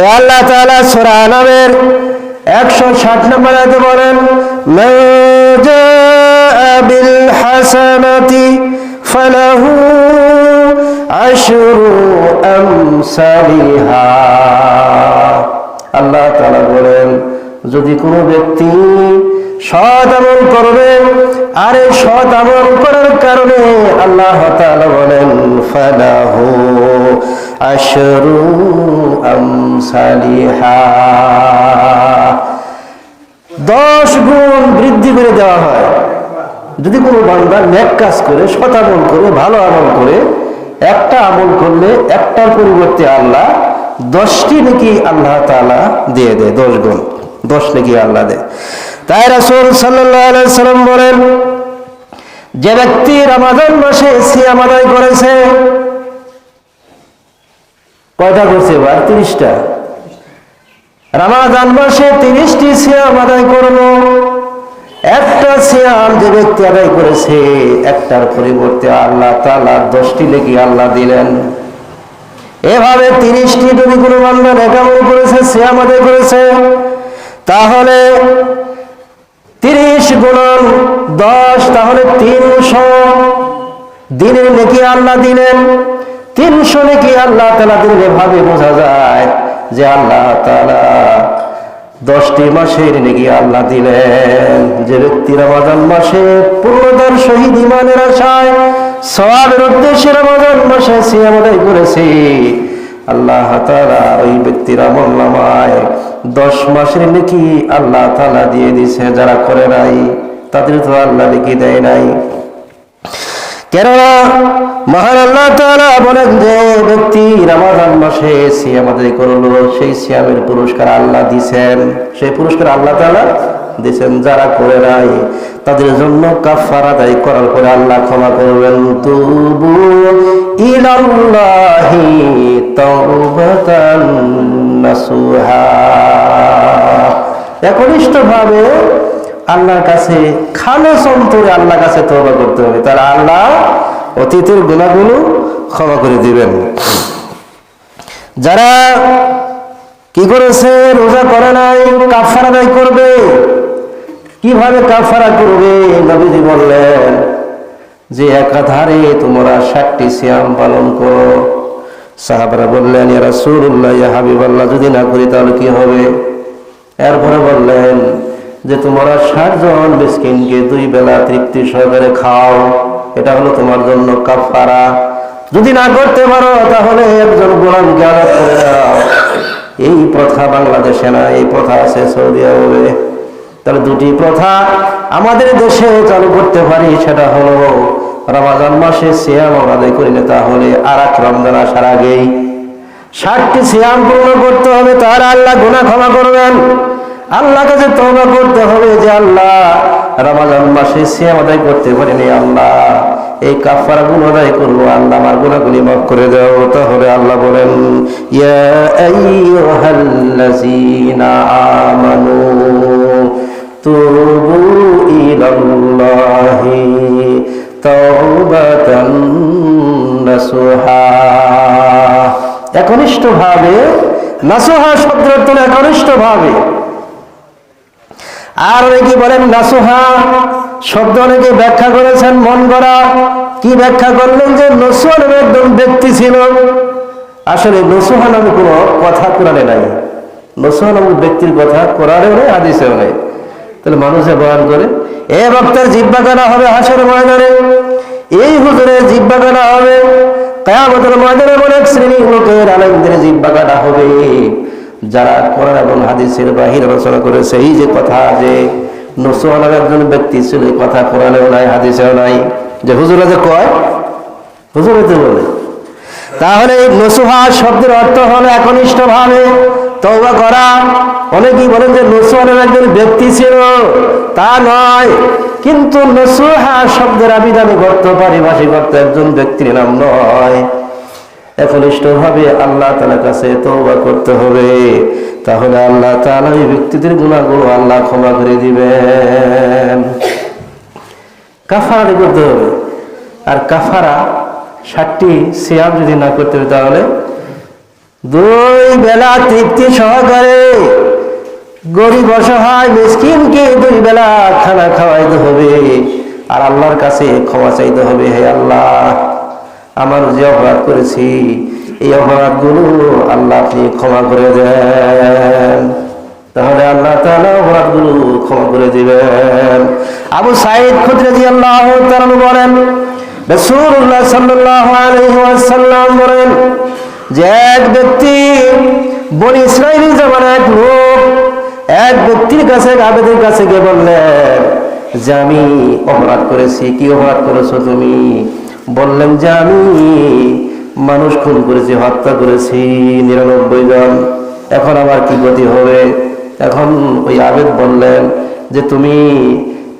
তো আল্লাহ তালা সোরা আনামের একশো ষাট নম্বর আয়তে বলেন "মান জাআ বিল হাসানাতি ফালাহু আশুরু আমসালিহা। আল্লাহ তাআলা বলেন, যদি কোনো ব্যক্তি সৎ আমল করবে। আর এই সৎ আমল করার কারণে আল্লাহ তাআলা বলেন, ফালাহু আশরু আমসালিহা। দশ গুণ বৃদ্ধি করে দেওয়া হয়। যদি কোনো বান্দা ন্যাক কাজ করে, সৎ আমল করে, ভালো আমল করে, একটা আমল করলে একটার পরিবর্তে আল্লাহ দশটি নাকি আল্লাহ তালা দিয়ে দেয়, দশ গুণ। দশ নাকি আল্লাহ দেয়। তাই রাসূল সাল্লাম বলেন, যে ব্যক্তি রমাদান মাসে সিয়াম আদায় করেছে, কয়টা করছে এবার? তিরিশটা। রামাদান মাসে তিরিশটি সিয়াম আদায় করল, একটা সিয়াম যে ব্যক্তি আদায় করেছে, একটার পরিবর্তে আল্লাহ তাআলা দশটি লেগে আল্লাহ দিলেন। এভাবে তিরিশটি যদি কোনো বান্দা নেকামল করেছে, সিয়াম আদায় করেছে, তাহলে তিরিশ গুণন দশ, তাহলে তিনশো। দিনের নেকি আল্লাহ দিলেন, তিনশো নেকি আল্লাহ তালা দিলে ভাবে বোঝা যায় যে আল্লাহ তালা দশটি মাসের নেকি আল্লাহ দিলেন। যে ব্যক্তি রমাজান মাসে পূর্ণতার শহীদ ইমানের আশায় সবাবের উদ্দেশ্যে রমাজান মাসে সিয়াম আদায় করেছে, আল্লাহ তালা ওই ব্যক্তির আমল নামায় দশ মাসের নাকি আল্লাহ তালা দিয়ে দিছে যারা করে নাই, তাদের তো আল্লাহ লিখে দেয় নাই। কেননা মহান আল্লাহ তাআলা বলেন যে, ব্যক্তি রমাদান মাসে সিয়াম আদায় করল, সেই সিয়ামের পুরস্কার আল্লাহ দিছেন সেই পুরস্কার আল্লাহ তালা দিছেন যারা করে নাই, তাদের জন্য কাফার আদায় করার পরে আল্লাহ ক্ষমা করবেন। তুবু ইলাল্লাহি তাওবাতান। নাসুহা একনিষ্ঠ ভাবে আল্লাহর কাছে খালেস অন্তরে আল্লাহর কাছে করতে হবে। আল্লাহ অতীতের গুণাগুলো ক্ষমা করে দিবেন। যারা কি করেছে, রোজা করে নাই কাফারা আদায় করবে, কীভাবে কাফারা করবে? নবীজি বললেন, যে একাধারে তোমরা ষাটটি সিয়াম পালন করো। সাহাবারা বললেন, ইয়া রাসূলুল্লাহ, ইয়া হাবিবাল্লাহ, যদি না করি তাহলে কি হবে? এরপরে বললেন, যে তোমরা ষাট জন মিসকিনকে দুই বেলা তৃপ্তি সহকারে খাও, এটা হলো তোমার জন্য কাফারা যদি না করতে পারো, তাহলে একজন গোলামকে আলাদ করে দাও। এই প্রথা বাংলাদেশে না, এই প্রথা আছে সৌদি আরবে। তাহলে দুটি প্রথা আমাদের দেশে চালু করতে পারি, সেটা হলো রমাজান মাসে সিয়াম আমরা আদায় করিলে তাহলে আর এক রমজান আসার আগেই ষাটটি সিয়াম পূর্ণ করতে হবে, তাহলে আল্লাহ গুনাহ ক্ষমা করবেন। আল্লাহ কাছে তওবা করতে হবে, যে আল্লাহ রমাজান মাসে সিয়াম আদায় করতে পারিনি, আল্লাহ এই কাফারা গুণ আদায় করব, আল্লাহ আমার গুণাগুলি মাফ করে দাও। তাহলে আল্লাহ বলেন আমানু তুবু ইলাল্লাহি একনিষ্ঠ ভাবে নাসুহা শব্দের অর্থ একনিষ্ঠ ভাবে আর অনেকে বলেন নাসুহা শব্দ অনেকে ব্যাখ্যা করেছেন, মন করা কি ব্যাখ্যা করলেন যে নসুহা নামে একদম ব্যক্তি ছিল। আসলে নসুহা নামে কোনো কথা কোরআনে নাই। নসুহা নামক ব্যক্তির কথা কোরআনেও নেই, হাদিসেও নেই। তাহলে মানুষে বয়ান করে, এ বক্তার জিব্বা কাটা হবে হাসের ময়দানে, এই হুজুরের জিব্বা কাটা হবে, কেয়ামতের ময়দানে অনেক শ্রেণির লোকের আলেমদের জিব্বা কাটা হবে। যারা কোরআন এবং হাদিসের বাহির আলোচনা করেছে, এই যে কথা যে নসুয়ালার একজন ব্যক্তি ছিল, এই কথা কোরআনেও নাই, হাদিসেও নাই। যে হুজুরা যে কয়? হুজুরে তো বলে। তাহলে এই নসুহা শব্দের অর্থ হলো একনিষ্ঠ ভাবে তওবা করা। অনেকেই বলেন যে নসুহানের একজন ব্যক্তি ছিল, তা নয়। কিন্তু নসুহা শব্দের আবিধানে করতে পারিভাষিক অর্থ একজন ব্যক্তির নাম নয়। একনিষ্ঠ ভাবে আল্লাহ তালার কাছে তওবা করতে হবে। তাহলে আল্লাহ তাআলা ওই ব্যক্তিদের গুণাগুলো আল্লাহ ক্ষমা করে দিবেন। কাফারা করতে হবে। আর কাফারা ষাটটি সিয়াম যদি না করতে হবে তাহলে দুই বেলা তৃপ্তি সহকারে গরিব অসহায় মিসকিনকে দুই বেলা খানা খাওয়াইতে হবে। আর আল্লাহর কাছে ক্ষমা চাইতে হবে, হে আল্লাহ। আমার যে অপরাধ করেছি, এই অপরাধগুলো আল্লাহ আপনি ক্ষমা করে দেন। তাহলে আল্লাহ তাআলা অপরাধগুলো ক্ষমা করে দিবেন। আবু সাইদ খুদরাজি আল্লাহ বলেন, রাসূলুল্লাহ সাল্লাল্লাহু আলাইহি ওয়াসাল্লাম বলেন যে এক ব্যক্তি বনি ইসরাইল যেমন এক লোক, এক ব্যক্তির কাছে আবেদের কাছে গিয়ে বললেন যে আমি অপরাধ করেছি, কি অপরাধ করেছ তুমি? বললেন, যে আমি মানুষ খুন করেছি, হত্যা করেছি, নিরানব্বই জন। এখন আমার কি গতি হবে? এখন ওই আবেদ বললেন, যে তুমি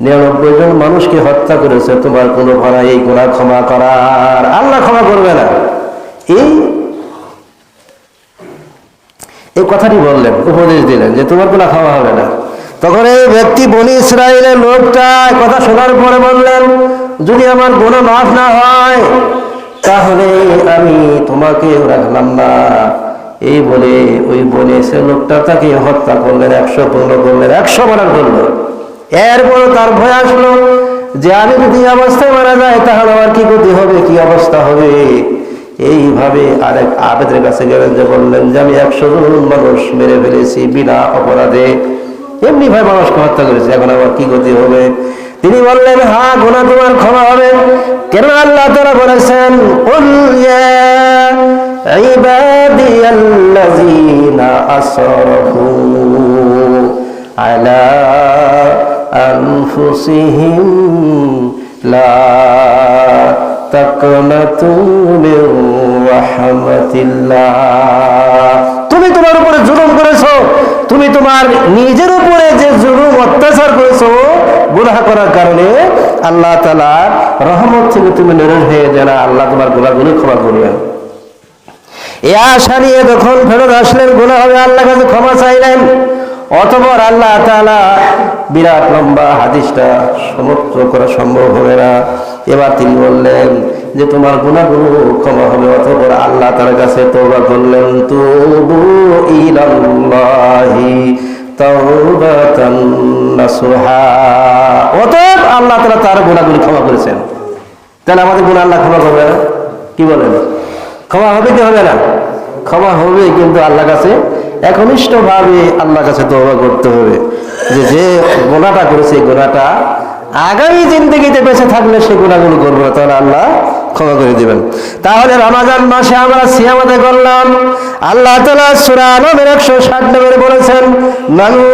নিরানব্বই জন মানুষকে হত্যা করেছে, তোমার কোনো ভাড়া এই গুণা ক্ষমা করার। আল্লাহ ক্ষমা করবে না। এই কথাটি বললেন, উপদেশ দিলেন যে তোমার কোনো খাওয়া হবে না। তখন এই ব্যক্তি বনি ইসরায়েলের লোকটা কথা শোনার পরে বললেন, যদি আমার গুণা মাফ না হয়, তাহলে আমি তোমাকে রাখলাম না। এই বলে ওই বনে এসে লোকটা তাকে হত্যা করলেন, একশো পনেরো করলেন, একশো মারা করল। এরপর তার ভয় আসলো যে, আমি যদি এই অবস্থায় মারা যায় তাহলে আমার কি গতি হবে? কি অবস্থা হবে? এইভাবে আরেক আবেদের কাছে গেলেন যে বললেন যে আমি একশো জন মানুষ মেরে ফেলেছি বিনা অপরাধে। এমনি ভাই মানুষকে হত্যা করেছি। এখন আমার কি গতি হবে? তিনি বললেন হ্যাঁ গোনা তোমার ক্ষমা হবে। কেন আল্লাহ তারা বলেছেন "কুল ইয়া ইবাদিয়াল্লাযীনা আসরাফু আলা আনফুসিহিম লা তুমি তোমার উপরে জুলুম করেছ, তুমি তোমার নিজের উপরে যে জুলুম অত্যাচার করেছ, গুনাহ করার কারণে আল্লাহ তাআলা রহমত থেকে তুমি নিরস হয়ে যারা আল্লাহ তোমার গুনাহগুলো ক্ষমা করবেন এ আশা নিয়ে যখন ফেরত আসলেন, গুনাহ হবে আল্লাহ কাছে ক্ষমা চাইলেন, অতপর আল্লাহ তাআলা বিরাট লম্বা হাদিসটা সমস্ত করা সম্ভব হবে না। এবার তিনি বললেন যে, তোমার গুণাগুলো ক্ষমা হবে, অতপর আল্লাহ তার কাছে তওবা করলেন, তুবু অতএব আল্লাহ তাআলা তার গুণাগুলো ক্ষমা করেছেন। তাহলে আমাদের গুণ আল্লাহ ক্ষমা করবে না? কি বলেন? ক্ষমা হবে কি হবে না? ক্ষমা হবে কিন্তু আল্লাহ কাছে একনিষ্ঠ ভাবে আল্লাহ কাছে তওবা করতে হবে। যে যে গোনাটা করেছে এই গোনাটা আগামী জিন্দগিতে বেঁচে থাকলে সে গুণাগুলো করব না, তাহলে আল্লাহ ক্ষমা করে দিবেন। তাহলে রমাজান মাসে আমরা সিয়ামতে করলাম আল্লাহ তালা সুরা একশো ষাট নম্বরে বলেছেন, মানু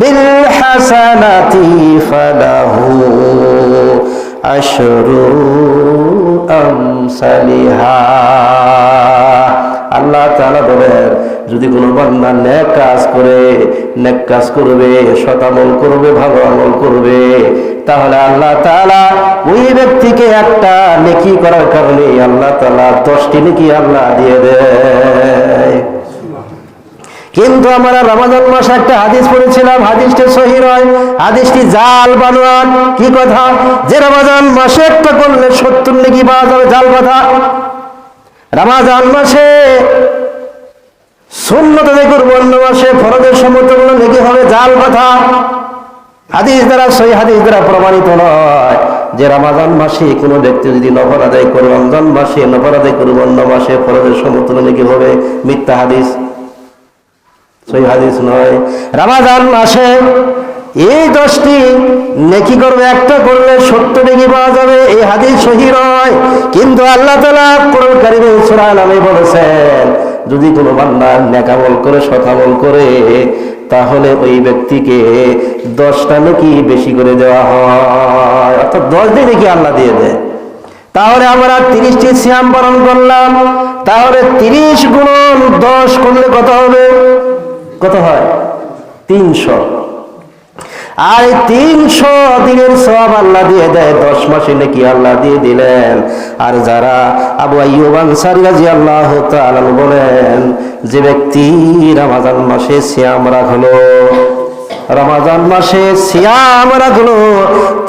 বিল হাসানাতি ফালাহু আশরু আমসালিহা। আল্লাহ তাআলা বলেন, যদি কোনো বান্দা নেক কাজ করে, নেক কাজ করবে, সৎ আমল করবে, ভালো আমল করবে, তাহলে আল্লাহ তাআলা ওই ব্যক্তিকে একটা নেকি করার কারণে আল্লাহ তাআলা দশটি নেকি আল্লাহ দিয়ে দেয়। কিন্তু আমরা রমাজান মাসে একটা হাদিস পড়েছিলাম, হাদিসটি সহি নয়, হাদিসটি জাল বানোয়ান কি কথা? যে রমাজান মাসে একটা করলে সত্তর নাকি পাওয়া যাবে, জাল কথা। রমাজান মাসে শূন্যতা দেখুন অন্য মাসে ফরজের সমতুল্য নাকি হবে জাল কথা হাদিস দ্বারা, সহি হাদিস দ্বারা প্রমাণিত নয় যে রমাজান মাসে কোনো ব্যক্তি যদি নফর আদায় করে, রমজান মাসে নফর আদায় করবে অন্য মাসে ফরজের সমতুল্য নাকি হবে মিথ্যা হাদিস। সেই হাদিস নয়। রামাজান মাসে এই দশটি নেকি করবে একটা করলে সত্য নেকি পাওয়া যাবে, এই হাদিস সহি নয়। কিন্তু আল্লাহ তালা কোরআন কারিমে সূরা নামে বলেছেন, যদি কোনো বান্দা নেকামল করে সতামল করে, তাহলে ওই ব্যক্তিকে দশটা নাকি বেশি করে দেওয়া হয়। অর্থাৎ দশ দিন নাকি আল্লাহ দিয়ে দেয়। তাহলে আমরা তিরিশটি শ্যাম পালন করলাম। তাহলে তিরিশ গুণ দশ করলে কত হবে? কত হয়? তিনশো। আর এই তিনশো দিনের সব আল্লাহ দিয়ে দেয়, দশ মাসে নাকি আল্লাহ দিয়ে দিলেন। আর যারা আবু আইয়ুব আনসারী রাদিয়াল্লাহু তাআলা বলেন, যে ব্যক্তি রমাজান মাসে সিয়াম রাখল, রমাজান মাসে সিয়াম রাখল,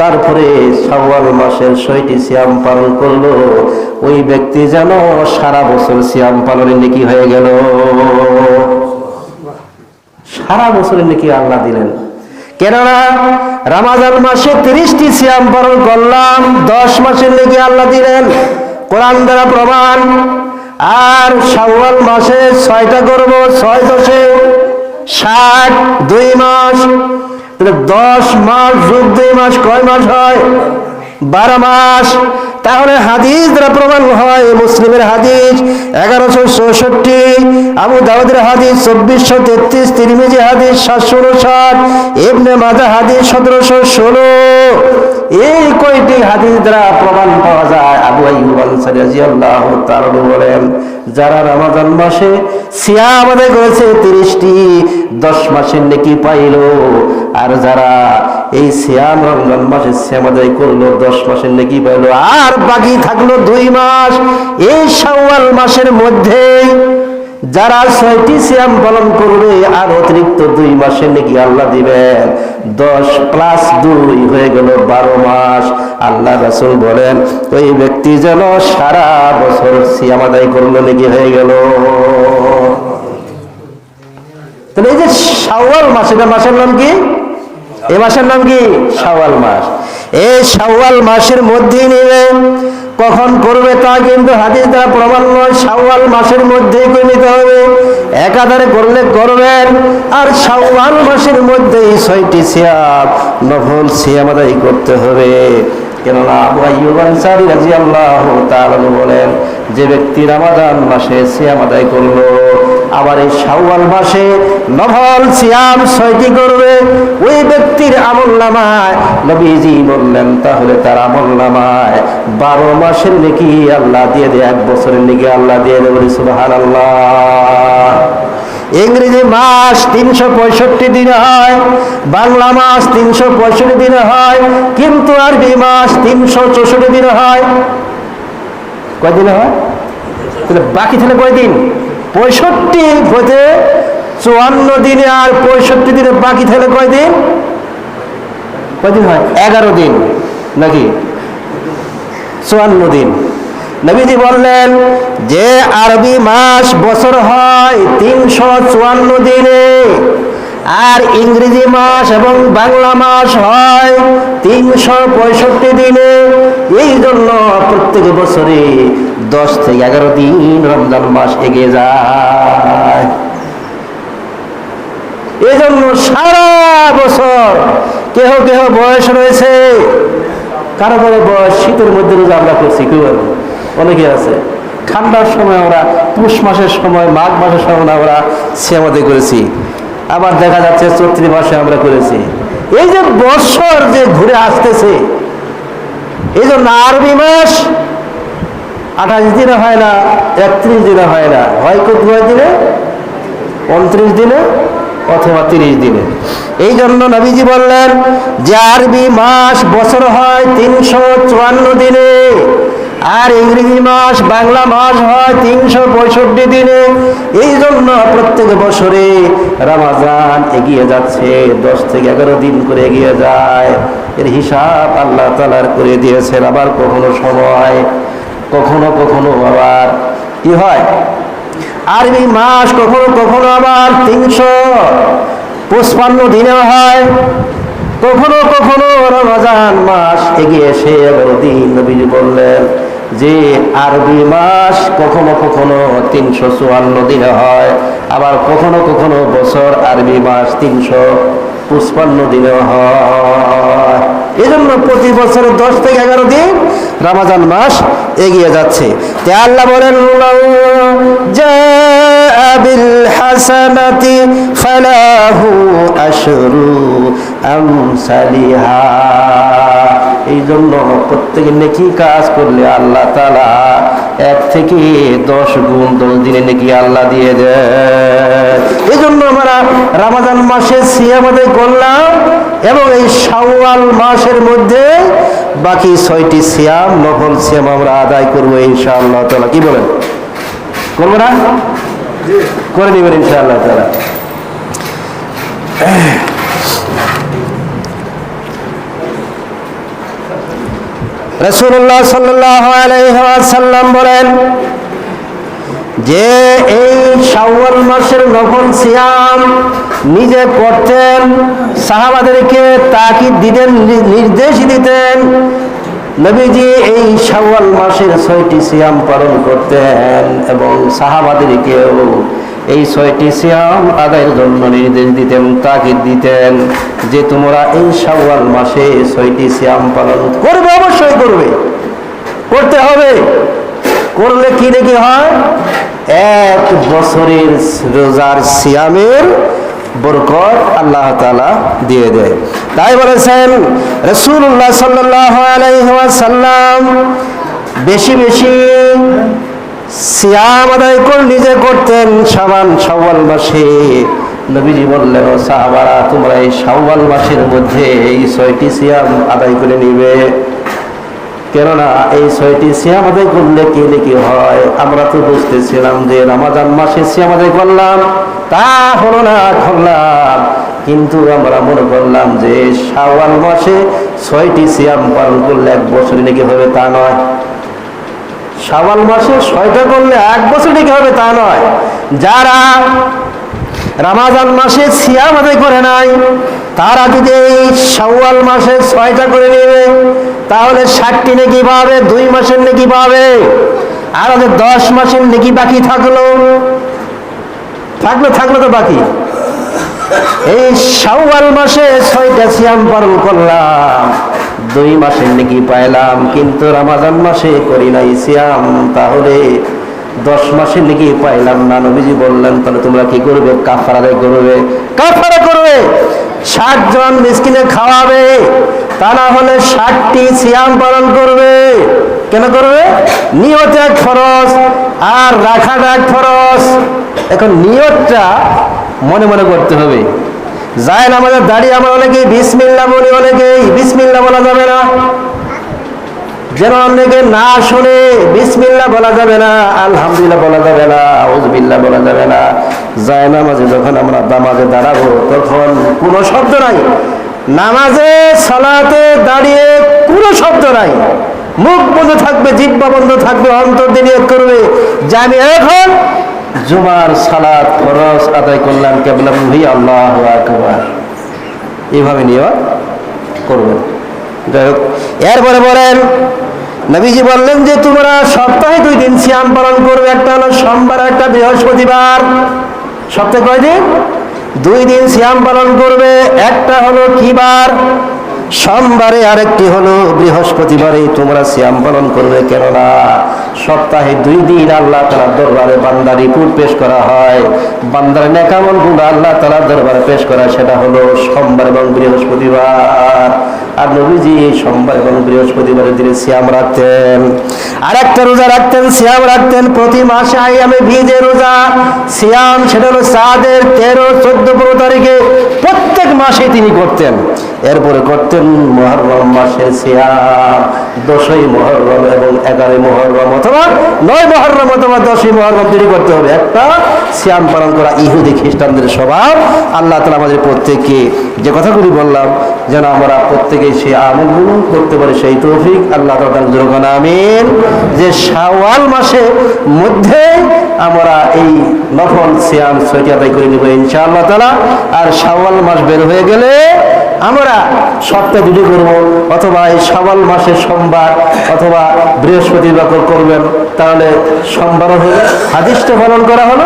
তারপরে শাওয়াল মাসের ছয়টি সিয়াম পালন করল, ওই ব্যক্তি যেন সারা বছর সিয়াম পালনে নাকি হয়ে গেল। সারা বছরের নাকি আল্লাহ দিলেন। কেননা রামাজান মাসে তিরিশটি সিয়াম পালন করলাম, দশ মাসের লেগে আল্লাহ দিলেন কোরআন দ্বারা প্রমাণ। আর শাওয়াল মাসে ছয়টা করব, ছয় দশে ষাট, দুই মাস দশ মাস যোগ দুই মাস কয় মাস হয়? বারো মাস। তাহলে হাদিস দ্বারা প্রমাণ হয়, মুসলিমের হাদিস এগারোশো চৌষট্টি, আবু দাউদের হাদিস চব্বিশশো তেত্রিশ, তিরমিজি হাদিস সাতশো ষাট এমনি মাজা হাদিস সতেরোশো ষোলো। এই কয়টি হাদিস দ্বারা প্রমাণ পাওয়া যায়? আবু আনসারী রাদিয়াল্লাহু বলেন, যারা রমাজান মাসে সিয়াম আমাদের করেছে, তিরিশটি দশ মাসের নেকি পাইল। আর যারা এই সিয়াম রমজান মাসে সিয়াম আদায় করল, দশ মাসের নেকি পাইল, আর বাকি থাকল দুই মাস। এই শাওয়াল মাসের মধ্যেই যারা ছয়টি সিয়াম পালন করবে, আর অতিরিক্ত দুই মাসে নাকি আল্লাহ দিবেন। দশ প্লাস দুই হয়ে গেল বারো মাস। আল্লাহ রাসুল বলেন, ওই ব্যক্তি যেন সারা বছর সিয়াম আদায় করল, নাকি হয়ে গেল। তাহলে এই যে সাওয়াল মাস, এটা মাসের নাম কি? এই মাসের নাম কি? শাওয়াল মাস। এই শাওয়াল মাসের মধ্যেই নেবে। কখন করবে তা কিন্তু হাদিস দ্বারা প্রমাণ নয়। শাওয়াল মাসের মধ্যেই করে নিতে হবে। একাধারে করলে করবেন। আর শাওয়াল মাসের মধ্যেই ছয়টি সিয়াম, নফল সিয়াম আদায় করতে হবে। কেননা আবু আইয়ুব আনসারী রাদিয়াল্লাহু তাআলা বলেন, যে ব্যক্তি রমাদান মাসে সিয়াম আদায় করল আবার এই শাওয়াল মাসে নফল সিয়াম ছয়টি করবে। ওই ব্যক্তির আমল নামায় নবীজি বললেন, তাহলে তার আমল নামায় বারো মাসের নাকি আল্লাহ দিয়ে দেয়, এক বছরের নাকি আল্লাহ দিয়ে দেবে সুবহানাল্লাহ। ইংরেজি মাস তিনশো পঁয়ষট্টি দিনে হয়, বাংলা মাস তিনশো পঁয়ষট্টি দিনে হয়, কিন্তু আরবি মাস তিনশো চৌষট্টি দিনে হয়। কয় দিনে হয়? তাহলে বাকি তাহলে কয়দিন? পঁয়ষট্টি হতে চুয়ান্ন দিনে আর পঁয়ষট্টি দিনে বাকি থাকলে কয়দিন কয়দিন হয়? এগারো দিন। নাকি? চুয়ান্ন দিন। নবীজি বললেন, যে আরবি মাস বছর হয় তিনশো চুয়ান্ন দিনে, আর ইংরেজি মাস এবং বাংলা মাস হয় তিনশো পঁয়ষট্টি দিনে। এই জন্য প্রত্যেক বছরে দশ থেকে এগারো দিন রমজান মাস এগিয়ে যায়। এই জন্য সারা বছর কেহ কেহ বয়স রয়েছে, কারও কারও বয়স শীতের মধ্যে রোজা আমরা করছি, কেউ অনেকে আছে। ঠান্ডার সময় আমরা, পুষ মাসের সময়, মাঘ মাসের সময় আমরা শ্যামাতে করেছি। আবার দেখা যাচ্ছে চৈত্রী মাসে আমরা করেছি। এই যে বৎসর যে ঘুরে আসতেছে, এই জন্য আরবি মাস আঠাশ দিনে হয় না, একত্রিশ দিনে হয় না। হয় কত দিনে? উনত্রিশ দিনে অথবা তিরিশ দিনে। এই জন্য নবীজি বললেন, যে আরবি মাস বছর হয় তিনশো চুয়ান্ন দিনে, আর ইংরেজি মাস, বাংলা মাস হয় তিনশো পঁয়ষট্টি দিনে। এই জন্য প্রত্যেক বছরে রামাজান এগিয়ে যাচ্ছে, দশ থেকে এগারো দিন করে এগিয়ে যায়। এর হিসাব আল্লাহ তালার করে দিয়েছেন, আবার কখনো সময় কখনো কখনো আবার কি হয়? আরবি মাস কখনো কখনো আবার তিনশো পঁচপান্ন দিনে হয়। কখনো কখনো রমজান মাস এগিয়ে এসে এগারো দিন, নবীজি বললেন যে আরবি মাস কখনো কখনো তিনশো চুয়ান্ন দিনে হয়। আবার কখনো কখনো বছর আরবি মাস তিনশো পঁচপান্ন দিনে হয়। এজন্য প্রতি বছর দশ থেকে এগারো দিন রামাজান মাস এগিয়ে যাচ্ছে। তে আল্লাহ বলেন বিল হাসানাতি ফালাহু আশরু। আমসালিহা। এই জন্য প্রত্যেকে নেকি কাজ করলে আল্লাহ তালা এক থেকে দশ গুণ দশ দিনে নেকি আল্লাহ দিয়ে দেয় এই জন্য আমরা রামাজান মাসে সিয়ামাদে করলাম এবং এই শাওয়াল মাসের মধ্যে বাকি ছয়টি সিয়াম নফল সিয়াম আমরা আদায় করব ইনশাআল্লাহ তালা কি বলেন? করব না? করে নেবেন ইনশাআল্লাহ তালা রসুল্লাহ সাল্লাম বলেন, যে এই শাওয়াল মাসের নফল সিয়াম নিজে করতেন সাহাবাদেরকে তাকিদ দিতেন নির্দেশ দিতেন, নবীজি এই শাওয়াল মাসের ছয়টি সিয়াম পালন করতেন এবং সাহাবাদেরকেও এই ছয়টি সিয়াম আদায়ের জন্য নির্দেশ দিতেন তাকিদ দিতেন যে তোমরা এই শাওয়াল মাসে ছয়টি সিয়াম পালন করবে, অবশ্যই করবে। করতে হবে। করলে কি নাকি হয়? এক বছরের রোজার সিয়ামের বরকত আল্লাহ তালা দিয়ে দেয়। তাই বলেছেন রসুল্লাহ সাল্লাম বেশি বেশি সিয়াম আদায় করে নিজে করতেন সাবান মাসে নবীজি বললেন, ও সাহাবারা, তোমরা এই মাসের মধ্যে এই ছয়টি সিয়াম আদায় করে নিবে। কেননা এই ছয়টি সিয়াম আদায় করলে নাকি হয়? আমরা তো বুঝতেছিলাম যে রামাজান মাসে সিয়াম আদায় করলাম, তা হলো না, করলাম। কিন্তু আমরা মনে করলাম যে শাওয়াল মাসে ছয়টি সিয়াম পালন করলে এক বছর নাকি হবে তা নয়। শাওয়াল মাসে ছয়টা করলে এক বছর নাকি হবে তা নয়। যারা রামাজান মাসে সিয়াম আদায় করে নাই, তারা যদি এই শাওয়াল মাসে ছয়টা করে নেবে, তাহলে ষাটটি নাকি পাবে, দুই মাসের নাকি পাবে, আর ওদের দশ মাসের নাকি বাকি থাকল। থাকল থাকল তো বাকি। এই শাওয়াল মাসে ছয়টা সিয়াম পালন করলাম। দুই মাসের নাকি পাইলাম, কিন্তু রামাজান মাসে করি নাই সিয়াম। তাহলে দশ মাসের নাকি পাইলাম না, নবীজি বললেন, তাহলে তোমরা কি করবে? কাফারা করবে। কাফারা করবে? ষাট জন মিসকিনে খাওয়াবে, তা না হলে ষাটটি সিয়াম পালন করবে। কেন করবে? নিয়ত এক ফরজ আর রাখাটা এক ফরজ। এখন নিয়তটা মনে মনে করতে হবে। যায় আমাদের দাঁড়িয়ে আমরা অনেকেই বিসমিল্লা বলি অনেকেই বিসমিল্লা বলা যাবে না। যেন অনেকে না শুনে বিসমিল্লা বলা যাবে না, আলহামদুলিল্লাহ বলা যাবে না আউজবিল্লা বলা যাবে না। যায় নামাজে যখন আমরা নামাজে দাঁড়াবো, তখন কোনো শব্দ নাই। নামাজে, সালাতে দাঁড়িয়ে কোনো শব্দ নাই। মুখ বন্ধ থাকবে জিব্বা বন্ধ থাকবে, অন্তর দিয়ে করবে। যে আমি এখন জুমার সালাত ফরজ আদায় করলাম, কেবলাম ভি আল্লাহ আকবার। এইভাবে নিয়ত করবেন। যাই হোক, এরপরে বলেন, নবীজি বললেন যে তোমরা সপ্তাহে দুই দিন সিয়াম পালন করবে, একটা হলো সোমবার, একটা বৃহস্পতিবার। সপ্তাহে কয় দিন দুই দিন সিয়াম পালন করবে, একটা হলো কি বার সোমবারে আরেকটি হলো, বৃহস্পতিবারে তোমরা সিয়াম পালন করবে, কেননা সপ্তাহে দুই দিন আল্লাহ তালার দরবারে বান্দার রিপোর্ট পেশ করা হয়। বান্দার নেকামল গুণ আল্লাহ তালার দরবারে পেশ করা সেটা হলো সোমবার এবং বৃহস্পতিবার। আর নবীজি এই সোমবার এবং বৃহস্পতিবারের দিনে সিয়াম রাখতেন। আর একটা রোজা রাখতেন, সিয়াম রাখতেন, প্রতি মাসে আই আমি ভিজে রোজা। সিয়াম, সেটা হলো সাদের তেরো, চোদ্দ পনেরো তারিখে প্রত্যেক মাসে তিনি করতেন। এরপরে করতেন মহরম মাসে সিয়াম, দশই মহরম এবং এগারোই মহরম অথবা নয় মহরম অথবা দশই মহরম তিনি করতে হবে। একটা সিয়াম পালন করা ইহুদি খ্রিস্টানদের স্বভাব। আল্লাহ তালা আমাদের প্রত্যেককে যে কথাগুলি বললাম, যেন আমরা প্রত্যেকে সেই আমলগুলো করতে পারি, সেই তৌফিক আল্লাহ তালা আমিন। যে শাওয়াল মাসে মধ্যে আমরা এই নফল সিয়াম ছয়টি আদায় করে নেব ইনশাআল্লাহ তালা আর শাওয়াল মাস বের হয়ে গেলে আমরা সপ্তাহ দুটি করব, অথবা এই সাবাল মাসের সোমবার অথবা বৃহস্পতিবার করবেন, তাহলে সোমবারও হলো হাদিসটা পালন করা হলো,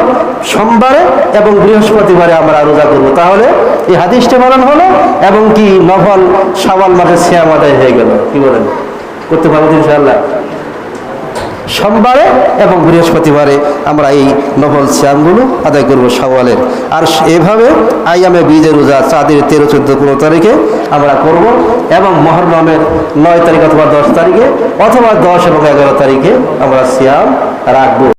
সোমবারে এবং বৃহস্পতিবারে আমরা রোজা করব। তাহলে এই হাদিসটা পালন হলো এবং কি নফল সাবাল মাসের শ্যাম আদায় হয়ে গেল। কি বলেন? করতে পারব ইনশাআল্লাহ? সোমবারে এবং বৃহস্পতিবারে আমরা এই নফল শ্যামগুলো আদায় করব সওয়ালের আর এভাবে আইয়ামে বিজে রোজা চাঁদের তেরো, চোদ্দ, পনেরো তারিখে আমরা করব এবং মহরমের নয় তারিখ অথবা দশ তারিখে অথবা দশ এবং এগারো তারিখে আমরা শ্যাম রাখব।